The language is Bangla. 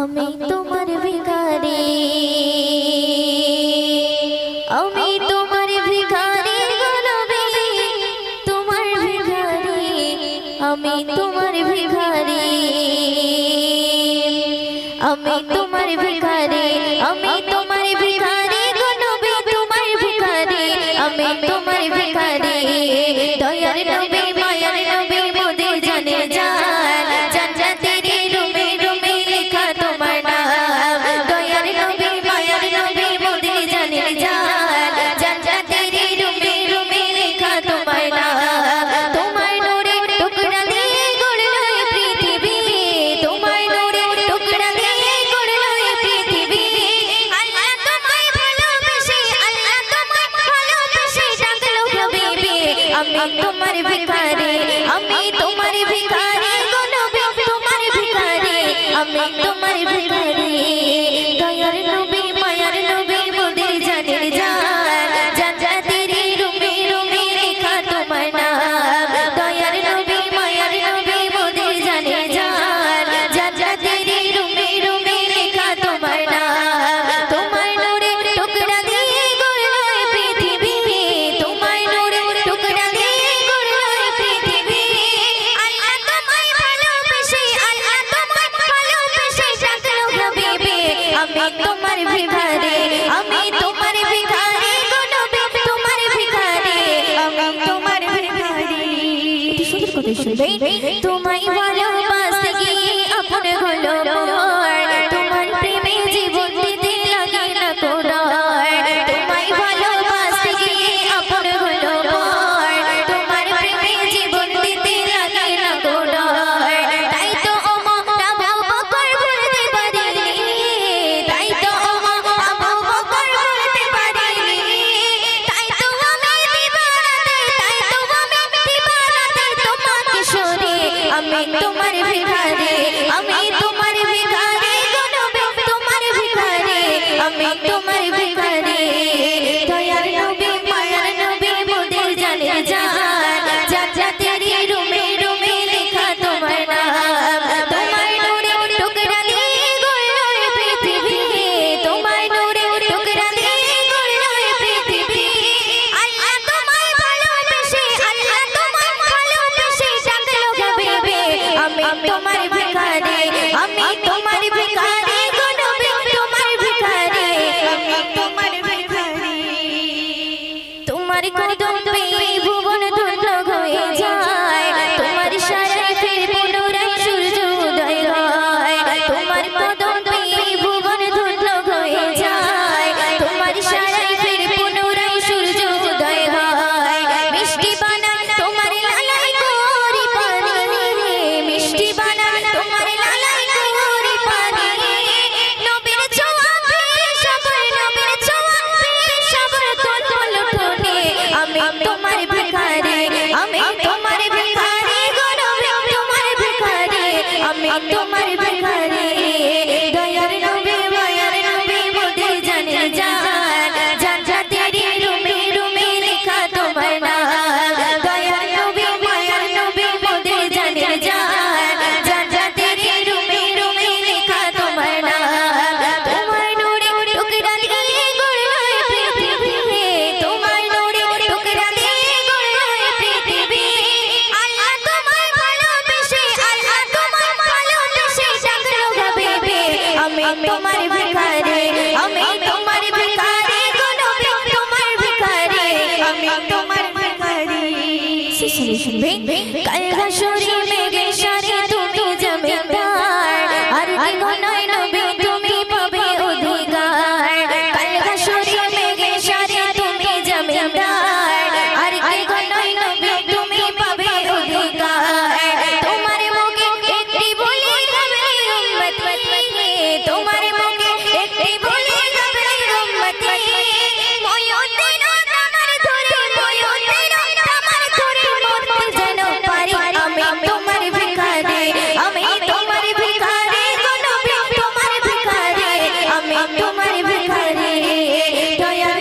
আমি তোমার ভিখারি। আমি তোমার ভিখারি। তোমার ভিখারি। আমি তোমার ভিখারি। আমি তোমার ভিখারি। আমি তোমার ভিখারি গোলামি তোমার ভিখারি। আমি তোমার তোমার ভিক্ষা কত তোমায় ভালোবাসতে গিয়ে আপন হলো তোমার বিভারে আমি তোমার ভিখারি আমি তোমার ভিখারি গো নবী তোমার ভিখারি। আমি তোমার ভিখারি। তোমার কদম পেয়ে শেষে শুনবেন কাল হাসরে Yeah.